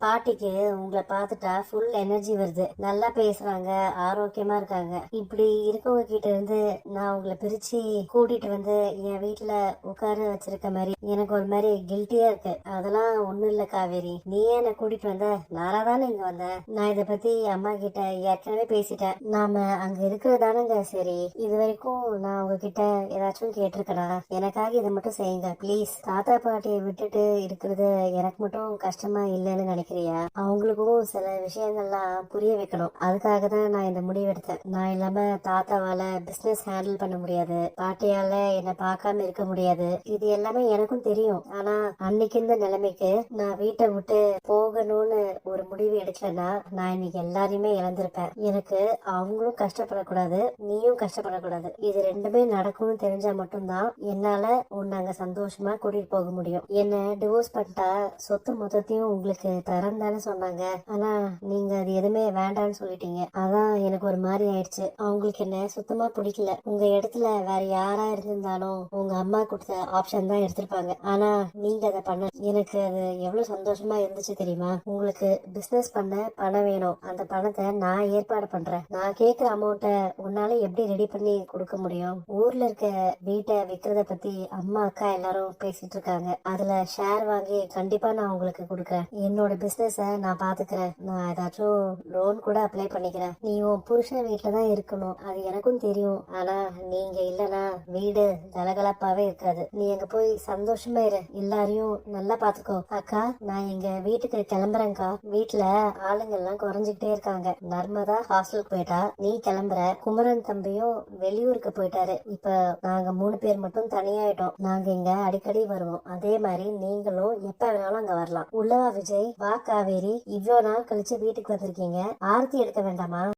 பாட்டிக்கு உங்களை பார்த்துட்டா ஃபுல் எனர்ஜி வருது. நல்லா பேசுறாங்க ஆரோக்கியமா இருக்காங்க. இப்படி இருக்கவங்க கிட்ட இருந்து நான் உங்களை பிரிச்சு கூட்டிட்டு வந்து என் வீட்டுல உட்கார வச்சிருக்க மாதிரி எனக்கு ஒரு மாதிரி கில்ட்டியா இருக்கு. அதெல்லாம் ஒண்ணும் இல்ல காவேரி. நீ என்ன கூட்டிட்டு வந்த? நானா தானே இங்க வந்தேன் நான் இத பத்தி அம்மா கிட்ட ஏற்கனவே பேசிட்டேன். நாம அங்க இருக்கிறதானுங்க சரி. இது வரைக்கும் நான் உங்ககிட்ட ஏதாச்சும் கேட்டிருக்கடா எனக்காக இதை மட்டும் செய்யுங்க ப்ளீஸ் தாத்தா பாட்டியை விட்டுட்டு இருக்கிறது எனக்கு மட்டும் கஷ்டமா இல்லைன்னு நினைக்கிறேன். நினைக்கிறியா அவங்களுக்கும் சில விஷயங்கள்லாம் புரிய வைக்கணும். அதுக்காக தான் நான் இந்த முடிவு எடுத்தேன். நான் இல்லாம தாத்தாவால பிசினஸ் ஹேண்டில் பண்ண முடியாது. பாட்டியால என்னை பார்க்காம இருக்க முடியாது. இது எல்லாமே எனக்கும் தெரியும். ஆனா அன்னைக்கு இந்த நிலைமைக்கு நான் வீட்டை விட்டு போகணும்னு ஒரு முடிவு எடுக்கலன்னா நான் இன்னைக்கு எல்லாரையுமே இழந்திருப்பேன். எனக்கு அவங்களும் கஷ்டப்படக்கூடாது நீயும் கஷ்டப்படக்கூடாது. இது ரெண்டுமே நடக்கும்னு தெரிஞ்சா மட்டும்தான் என்னால உன்னை அங்க சந்தோஷமா கூட்டிட்டு போக முடியும். என்ன டிவோர்ஸ் பண்ணிட்டா சொத்து மொத்தத்தையும் உங்களுக்கு தரேன் தானே சொன்னாங்க. ஆனா நீங்க அது எதுவுமே வேண்டாம்னு சொல்லிட்டீங்க. அதான் எனக்கு ஒரு மாதிரி ஆயிடுச்சு. அவங்களுக்கு என்ன சுத்தமா பிடிக்கல. உங்க இடத்துல வேற யாரா இருந்திருந்தாலும் உங்க அம்மா கொடுத்த ஆப்ஷன் தான் எடுத்திருப்பாங்க. ஆனா நீங்க அதை பண்ண எனக்கு அது எவ்வளவு சந்தோஷமா இருந்துச்சு தெரியுமா? உங்களுக்கு பிசினஸ் பண்ண பணம் வேணும். அந்த பணத்தை நான் ஏற்பாடு பண்றேன். நான் கேட்கிற அமௌண்ட்டை உன்னால எப்படி ரெடி பண்ணி கொடுக்க முடியும்? ஊர்ல இருக்க வீட்டை விக்கிறத பத்தி அம்மா அக்கா எல்லாரும் பேசிட்டு இருக்காங்க. அதுல ஷேர் வாங்கி கண்டிப்பா நான் உங்களுக்கு கொடுக்கறேன். என்னோட பிசினஸ நான் பாத்துக்கிறேன். நான் ஏதாச்சும் லோன் கூட அப்ளை பண்ணிக்கிறேன். நீ உன் புருஷன் வீட்டுல தான் இருக்கணும். அது எனக்கும் தெரியும். ஆனா நீங்க இல்லனா வீடு கலகலப்பாவே இருக்காது. நீ அங்க போய் சந்தோஷமா இரு. எல்லாரையும் நல்லா பாத்துக்கோ. அக்கா நான் எங்க வீட்டுக்கு கிளம்புறேன்க்கா. வீட்டுல ஆளுங்க எல்லாம் குறைஞ்சிக்கிட்டே இருக்காங்க. நர்மதா ஹாஸ்டலுக்கு போயிட்டா. நீ கிளம்புற. குமரன் தம்பியும் வெளியூருக்கு போயிட்டாரு. இப்ப நாங்க மூணு பேர் மட்டும் தனியாயிட்டோம். நாங்க இங்க அடிக்கடி வருவோம். அதே மாதிரி நீங்களும் எப்ப வேணாலும் அங்க வரலாம். உள்ளவா விஜய். வா காவேரி இவ்வளவு நாள் கழிச்சு வீட்டுக்கு வந்திருக்கீங்க? ஆர்த்தி எடுக்க வேண்டாமா?